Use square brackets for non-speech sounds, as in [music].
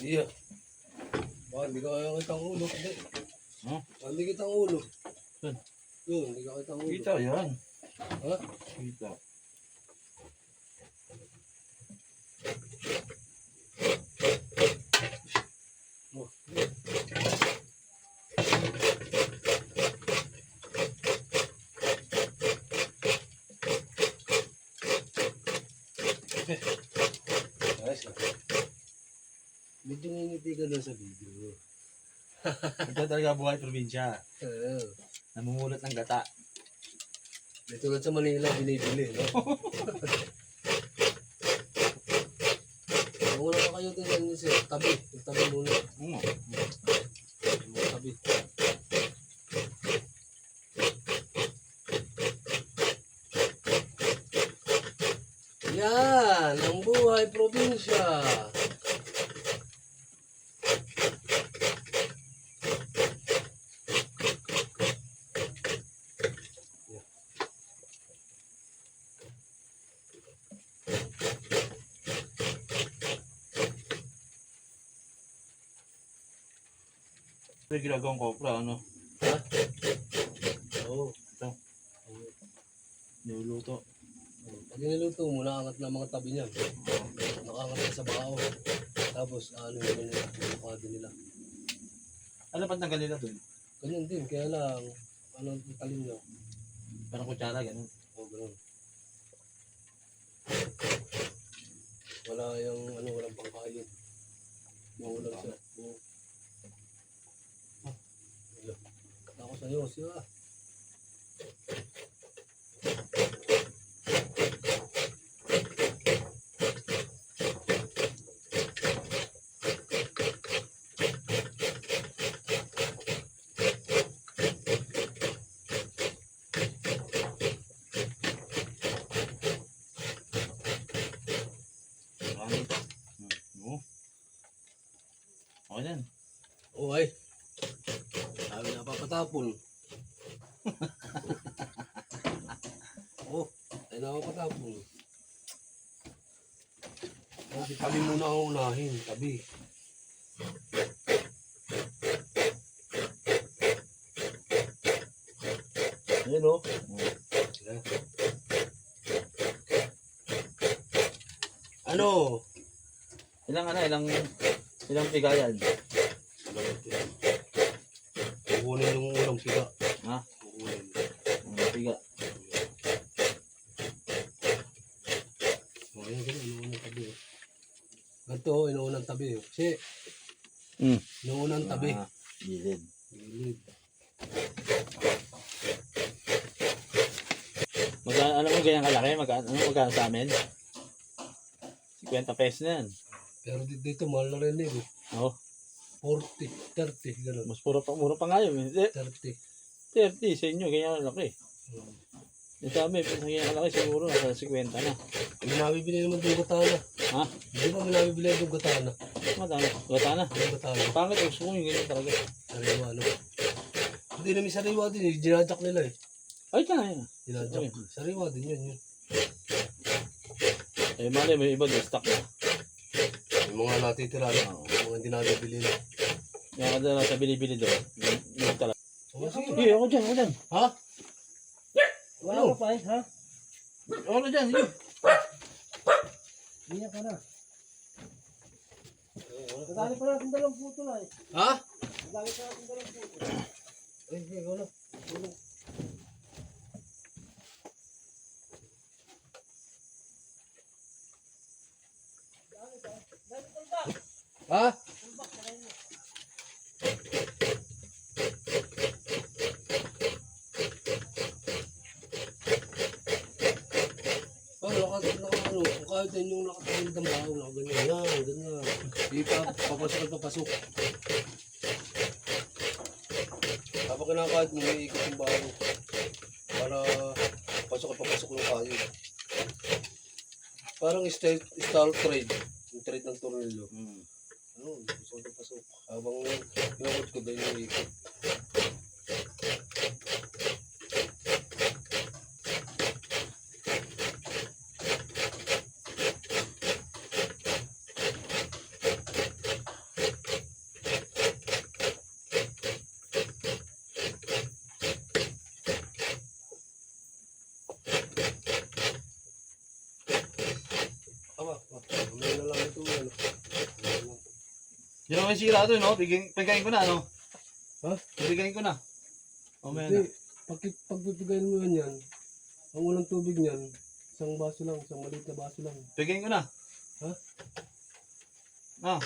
Iya. Bakit hindi ka kaya kitang ulo? Hindi. Ha? Bakit hindi kitang ulo? Saan? Yun, hindi ka kitang ulo. Kita yan. Ha? Kita. Oh. Ayos ka. Medyo ka doon sa video. Ito talaga buhay probinsya. Oo. Namumulot ng gata. May tulad sa Manila, binibili, no? [laughs] Muna pa kayo din yan, sir. Tabi. Tabi muna. Oo. Tabi. Yan! Ang buhay probinsya! Ito yung ginagawang kopra, ano? Ha? Oo. Niluluto. Pag niluto mo, nakakat na mga tabi niyan. Nakakat na sa bao. Tapos, ano yung nila, din nila. Ano pa tanggal nila dun? Ganyan din, kaya lang, ano ang talim niya. Parang kutsara, ganun. Wala yung, ano, walang pangkain. Mawalang siya. Oo. Wala. Ako sa'yo, siya. Marami. Hmm. Oo. Okay yan. Oo, ay. Sabi na papatapon. Oo, ay napapatapon. Oh, tabi muna ako unahin, tabi. Ayun o. Sila. Ano? Ilang ano, ilang, ilang pigayan. Kukunin yung unang piga. Ha? Kukunin. Ang piga. O, ayan, ganun, inuunang tabi. oh. Ganito, oh, inuunang tabi. oh. Kasi, Hmm. inuunang tabi. Ah, gilid. Gilid. Magkano, ano mo ganyan kalaki? Magkano, ano magkano sa amin? 50 pesos na yan. Pero dito, dito mahal na rin eh. Oo. 40, 30, gano'n. Mas puro pa, mura pa nga yun. Hindi, 30. 30 sa inyo, ganyan kalaki. Hmm. Yung sa amin, pag ganyan kalaki, siguro nasa 50 na. May nabibili naman yung gatana. Ha? Hindi ba may nabibili yung gatana? Matano? Gata na. Yung gatana. Pangit, gusto ko yung ganyan talaga. Sariwa, ano? Hindi namin sariwa din eh. Ginadyak nila eh. Ay, ka yan. Ginadyak. Sariwa din yun yun. Eh, mali, may iba din, stock na. Yung mga natitira na. Yung mga hindi nabibili na. Kaya kada na sa bili-bili doon, yung, yung talaga. Sige. Ako dyan, ako dyan. Ha? Wala ka pa eh, ha? Ako na dyan, sige. Iyak ka na. Kadali pa natin dalawang puto na eh. Ha? Kadali pa natin dalawang puto. Ay, hindi, wala. Tulog. Ha? Oh, lakas na ano, kahit yan yung nakatawid ng bahaw na ganyan, yan, ganyan. Di pa, papasok at papasok. Habang kinakahit mo, may ikot yung bahaw. Para pasok at papasok ng kayo. Parang style, style trade. Yung trade ng tornilyo. Hmm. Ano, pasok at pasok. Habang pinakot ko dahil yung ikot. Naman yung sira doon, no? Bigyan, ko na, ano? Ha? Bigyan ko na. Mamaya na. Hindi, pag, mo yan yan, ang unang tubig niyan, isang baso lang, isang maliit na baso lang. Bigyan ko na. Ha? Ah.